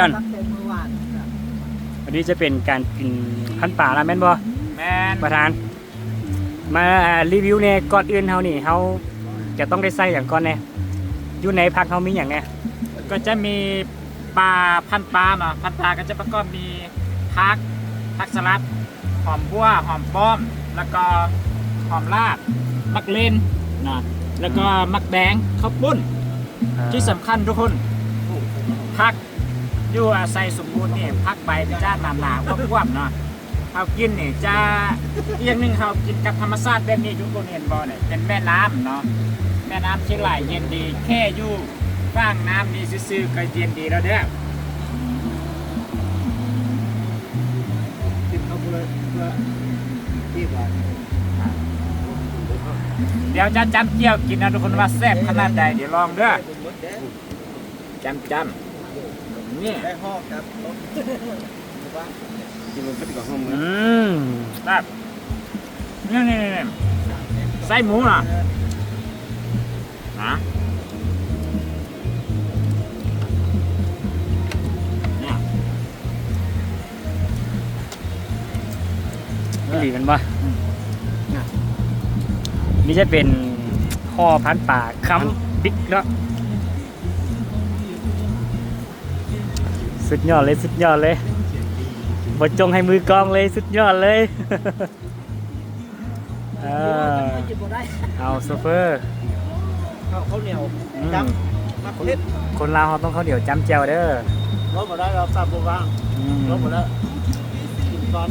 กันตั้งแต่เมื่อวานครับวันนี้จะเป็นการกินพันป่าละแม่นบ่แมนประธาน มารีวิวเนี่ยก่อนอื่นเฮานี่เฮาจะต้องได้ใส่อย่างก่อนแน่อยู่ในพักเฮามีอย่างแน่ก็จะมีปลาพันปลาเนาะพันปลาก็จะประกอบมีพักพักสลัดหอมบัวหอมป้อม แล้วก็หอมลาดมักเลนนะแล้วก็มักแดงข้าวปุ้นที่สำคัญทุกคนพัก อยู่อาศัยสมบูรณ์นี่พักใบจะจ้าหนาหนาๆวบๆเนาะเขากินนี่จะอีกอย่างหนึ่งเขากินกับธรรมชาติแบบนี้ทุกคนเห็นบ่เนี่ยเป็นแม่น้ำเนาะแม่น้ำเชียงรายเย็นดี แค่อยู่ข้างน้ำนี่ซื่อๆก็เย็นดีแล้วเด้อกินเอาเพื่อเพื่อที่ว่าเดี๋ยวจะจำเจียวกินนะทุกคนว่าแซ่บขนาดใดเดี๋ยวลองเด้อจำจำ นี่ได้ห้องครับว่ากินมันเป็นกับห้องมืออืมแบบนี่นี่นี่ไส้หมูน่ะนะเนี่ยอีหลีมันบ่นี่จะเป็นห่อพันป่าคำบิ๊กเนาะ สุดยอดเลยสุดยอดเลยบดจงให้มือกลองเลยสุดยอดเลยเออกินบ่ได้เอาโซเฟอร์ข้าวข้าวเหนียวอืมจำมักเล็ดคนลาวเขาต้องข้าวเหนียวจ้ำแจ่วเด้อรถบ่ได้เราตามบ่ว่างอืมรถบ่ได้กินก่อน